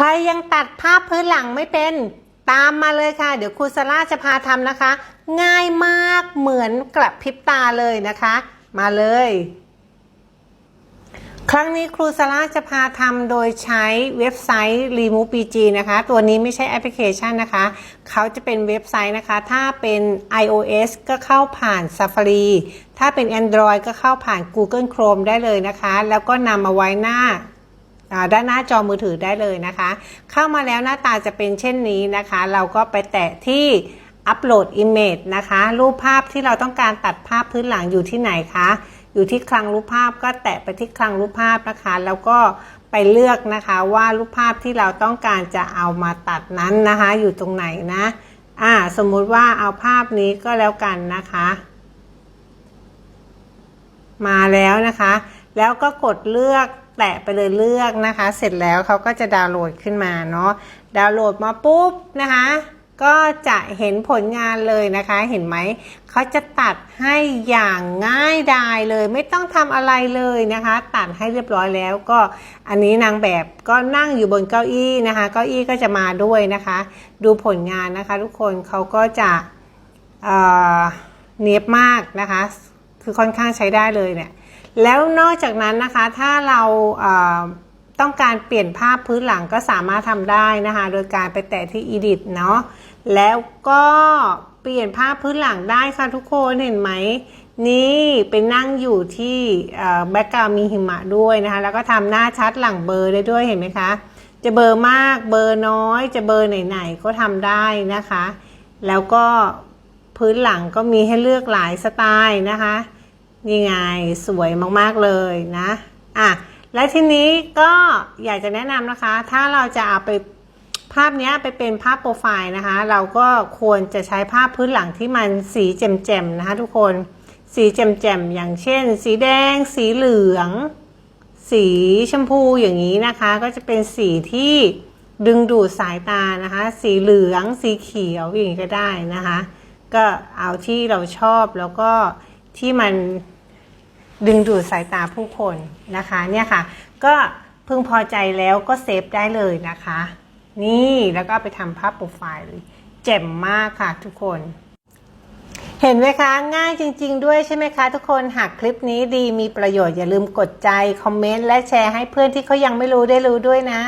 ใครยังตัดภาพพื้นหลังไม่เป็นตามมาเลยค่ะ เดี๋ยวครูซาร่าจะพาทำนะคะ ง่ายมากเหมือนกระพริบตาเลยนะคะ มาเลย ครั้งนี้ครูซาร่าจะพาทำโดยใช้เว็บไซต์ Remove PG นะคะ ตัวนี้ไม่ใช่แอปพลิเคชันนะคะ เขาจะเป็นเว็บไซต์นะคะ ถ้าเป็น iOS ก็เข้าผ่าน Safari ถ้าเป็น Android ก็เข้าผ่าน Google Chrome ได้เลยนะคะ แล้วก็นำมาไว้หน้าอ่า ด้านหน้าจอมือถือได้เลยนะคะ เข้ามาแล้วหน้าตาจะเป็นเช่นนี้นะคะ เราก็ไปแตะที่อัปโหลด Image นะคะ รูปภาพที่เราต้องการตัดภาพพื้นหลังอยู่ที่ไหนคะ อยู่ที่คลังรูปภาพก็แตะไปที่คลังรูปภาพนะคะ แล้วก็ไปเลือกนะคะว่ารูปภาพที่เราต้องการจะเอามาตัดนั้นนะคะ อยู่ตรงไหนนะอ่าสมมุติว่าเอาภาพนี้ก็แล้วกันนะคะ มาแล้วนะคะ แล้วก็กดเลือก แตะไปเลยเลือกนะคะ เสร็จแล้วเขาก็จะดาวน์โหลดขึ้นมาเนาะดาวน์โหลดมาปุ๊บนะคะ ก็จะเห็นผลงานเลยนะคะ เห็นไหมเขาจะตัดให้อย่างง่ายดายเลย ไม่ต้องทำอะไรเลยนะคะ ตัดให้เรียบร้อยแล้วก็อันนี้นางแบบก็นั่งอยู่บนเก้าอี้นะคะ เก้าอี้ก็จะมาด้วยนะคะ ดูผลงานนะคะ ทุกคนเขาก็จะเเนียบมากนะคะ คือค่อนข้างใช้ได้เลยเนี่ย แล้วนอกจากนั้นนะคะถ้าเราต้องการเปลี่ยนภาพพื้นหลังก็สามารถทำได้นะคะ โดยการไปแตะที่ edit เนาะแล้วก็เปลี่ยนภาพพื้นหลังได้ค่ะทุกคนเห็นไหม นี่เป็นนั่งอยู่ที่แบ็กกราวมีหิมะด้วยนะคะ แล้วก็ทำหน้าชัดหลังเบอร์ได้ด้วยเห็นไหมคะ จะเบอร์มากเบอร์น้อย จะเบอร์ไหนๆก็ทำได้นะคะ แล้วก็พื้นหลังก็มีให้เลือกหลายสไตล์นะคะ นี่ไงสวยมากๆเลยนะอะและทีนี้ก็อยากจะแนะนำนะคะ ถ้าเราจะเอาไปภาพนี้ไปเป็นภาพโปรไฟล์นะคะ เราก็ควรจะใช้ภาพพื้นหลังที่มันสีแจ่มๆนะคะทุกคนสีแจ่มๆอย่างเช่น สีแดง สีเหลือง สีชมพูอย่างนี้นะคะ ก็จะเป็นสีที่ดึงดูดสายตานะคะ สีเหลือง สีเขียวอย่างนี้ก็ได้นะคะ ก็เอาที่เราชอบแล้วก็ ที่มันดึงดูดสายตาผู้คนนะคะเนี่ยค่ะ ก็พึงพอใจแล้วก็เซฟได้เลยนะคะ นี่แล้วก็ไปทำภาพโปรไฟล์เลยเจ๋มมากค่ะทุกคน เห็นไหมคะง่ายจริง ๆ ด้วยใช่ไหมคะ ทุกคนหากคลิปนี้ดีมีประโยชน์อย่าลืมกดใจ คอมเมนต์และแชร์ให้เพื่อนที่เขายังไม่รู้ได้รู้ด้วยนะ